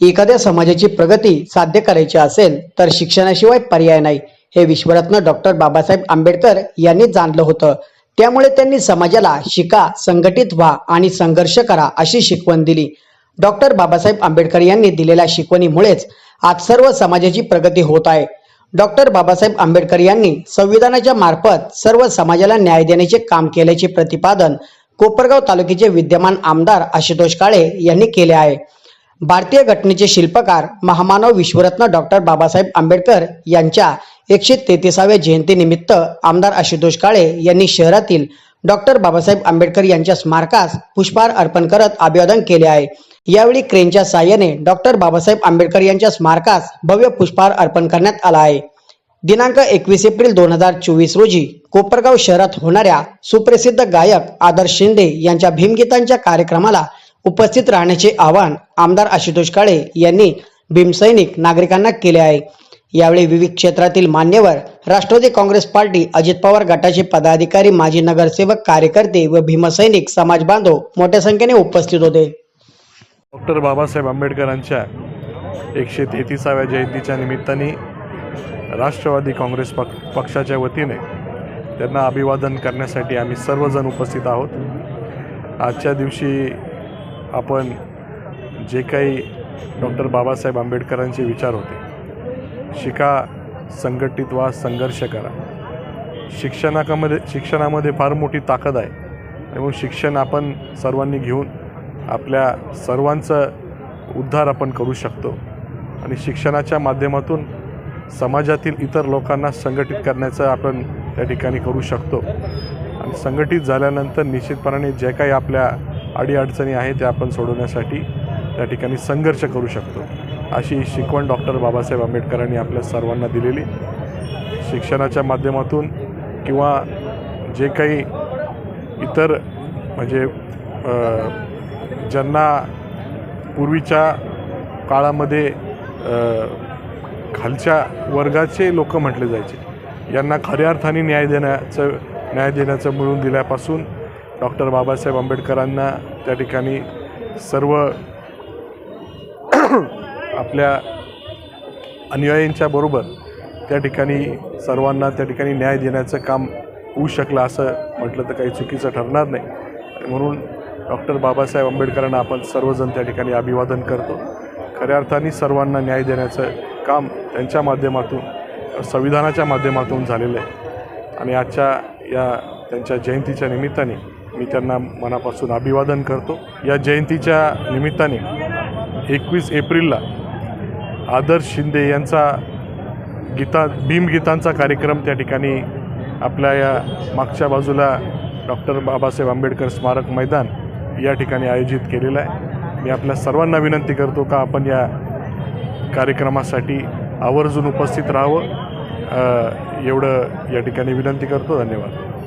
एखाद्या समाजाची प्रगती साध्य करायची असेल तर शिक्षणाशिवाय पर्याय नाही. हे विश्वरत्न डॉक्टर बाबासाहेब आंबेडकर यांनी जाणलं होतं. त्यामुळे त्यांनी समाजाला शिका संघटित व्हा आणि संघर्ष करा अशी शिकवण दिली. डॉक्टर बाबासाहेब आंबेडकर यांनी दिलेल्या शिकवणीमुळेच आज सर्व समाजाची प्रगती होत आहे. डॉक्टर बाबासाहेब आंबेडकर यांनी संविधानाच्या मार्फत सर्व समाजाला न्याय देण्याचे काम केल्याचे प्रतिपादन कोपरगाव तालुक्याचे विद्यमान आमदार आशुतोष काळे यांनी केले आहे. भारतीय घटनेचे शिल्पकार महामानव विश्वरत्न डॉक्टर बाबासाहेब आंबेडकर यांच्या एकशे तेहतीसाव्या जयंतीनिमित्त आमदार आशुतोष काळे यांनी शहरातील डॉक्टर बाबासाहेब आंबेडकर यांच्या स्मारकास पुष्पहार अर्पण करत अभिवादन केले आहे. यावेळी क्रेनच्या साह्याने डॉक्टर बाबासाहेब आंबेडकर यांच्या स्मारकास भव्य पुष्पहार अर्पण करण्यात आला आहे. दिनांक एकवीस एप्रिल दोन हजार चोवीस रोजी कोपरगाव शहरात होणाऱ्या सुप्रसिद्ध गायक आदर्श शिंदे यांच्या भीमगीतांच्या कार्यक्रमाला उपस्थित राहण्याचे आवाहन आमदार आशुतोष काळे यांनी भीमसैनिक नागरिकांना केले आहे. यावेळी विविध क्षेत्रातील मान्यवर राष्ट्रवादी काँग्रेस पार्टी अजित पवार गटाचे पदाधिकारी माजी नगरसेवक कार्यकर्ते व भीमसैनिक समाज बांधव मोठ्या संख्येने उपस्थित होते. डॉक्टर बाबासाहेब आंबेडकरांच्या एकशे तेहतीसाव्या जयंतीच्या निमित्ताने राष्ट्रवादी काँग्रेस पक्ष पक्षाच्या वतीने त्यांना अभिवादन करण्यासाठी आम्ही सर्वजण उपस्थित आहोत. आजच्या दिवशी आपण जे काही डॉक्टर बाबासाहेब आंबेडकरांचे विचार होते शिका संघटित व्हा संघर्ष करा. शिक्षणाकामध्ये शिक्षणामध्ये फार मोठी ताकद आहे. त्यामुळे शिक्षण आपण सर्वांनी घेऊन आपल्या सर्वांचं उद्धार आपण करू शकतो. आणि शिक्षणाच्या माध्यमातून समाजातील इतर लोकांना संघटित करण्याचं आपण त्या ठिकाणी करू शकतो. आणि संघटित झाल्यानंतर निश्चितपणाने जे काही आपल्या अडीअडचणी आहेत त्या आपण सोडवण्यासाठी त्या ठिकाणी संघर्ष करू शकतो. अशी शिकवण डॉक्टर बाबासाहेब आंबेडकरांनी आपल्या सर्वांना दिलेली. शिक्षणाच्या माध्यमातून किंवा जे काही इतर म्हणजे ज्यांना पूर्वीच्या काळामध्ये खालच्या वर्गाचे लोक म्हटले जायचे यांना खऱ्या अर्थाने न्याय देण्याचं न्याय देण्याचं मिळवून दिल्यापासून डॉक्टर बाबासाहेब आंबेडकरांना त्या ठिकाणी सर्व आपल्या अनुयायींच्या बरोबर त्या ठिकाणी सर्वांना त्या ठिकाणी न्याय देण्याचं काम होऊ शकलं असं म्हटलं तर काही चुकीचं ठरणार नाही. म्हणून डॉक्टर बाबासाहेब आंबेडकरांना आपण सर्वजण त्या ठिकाणी अभिवादन करतो. खऱ्या अर्थाने सर्वांना न्याय देण्याचं काम त्यांच्या माध्यमातून संविधानाच्या माध्यमातून झालेलं आहे. आणि आजच्या या त्यांच्या जयंतीच्या निमित्ताने मी त्यांना मनापासून अभिवादन करतो. या जयंतीच्या निमित्ताने एकवीस एप्रिलला आदर्श शिंदे यांचा गीता भीमगीतांचा कार्यक्रम त्या ठिकाणी आपल्या या मागच्या बाजूला डॉक्टर बाबासाहेब आंबेडकर स्मारक मैदान या ठिकाणी आयोजित केलेलं आहे. मी आपल्या सर्वांना विनंती करतो का आपण या कार्यक्रमासाठी आवर्जून उपस्थित राहावं. एवढं या ठिकाणी विनंती करतो. धन्यवाद.